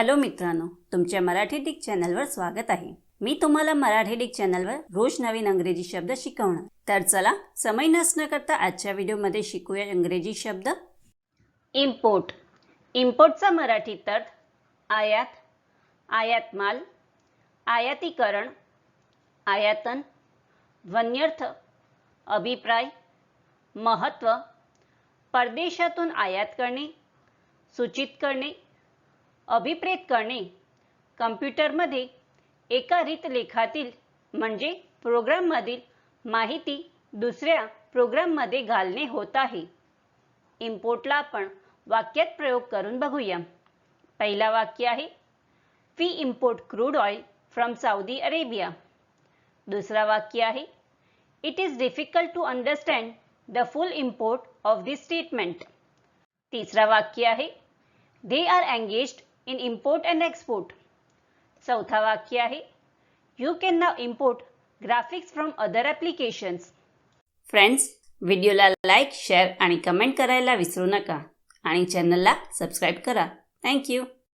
Hello मित्रांनो तुमच्या Marathi Dick चॅनलवर स्वागत आहे. मी तुम्हाला मराठी डिक चॅनलवर रोज नवीन अंग्रेजी शब्द शिकवणार. तर चला समय नसणं करता आजच्या व्हिडिओमध्ये शिकूया इंग्रजी शब्द. इम्पोर्ट इम्पोर्टचा मराठीत अर्थ आयात आयात माल आयातीकरण आयातन ध्वन्यर्थ अभिप्राय महत्त्व परदेशातून आयात करणे सूचित करणे अभिप्रेत करणे. कम्प्युटरमध्ये एका रीतलेखातील म्हणजे प्रोग्राममधील माहिती दुसऱ्या प्रोग्राममध्ये घालणे होत आहे. इम्पोर्टला आपण वाक्यात प्रयोग करून बघूया. पहिला वाक्य आहे we import crude oil from Saudi Arabia दुसरा वाक्य आहे it is difficult to understand the full import of this statement तिसरा वाक्य आहे they are engaged in import and export चौथा वाक्य आहे. You can now import graphics from other applications friends व्हिडिओला लाईक शेअर आणि कमेंट करायला विसरू नका. आणि चॅनलला सबस्क्राईब करा. थँक्यू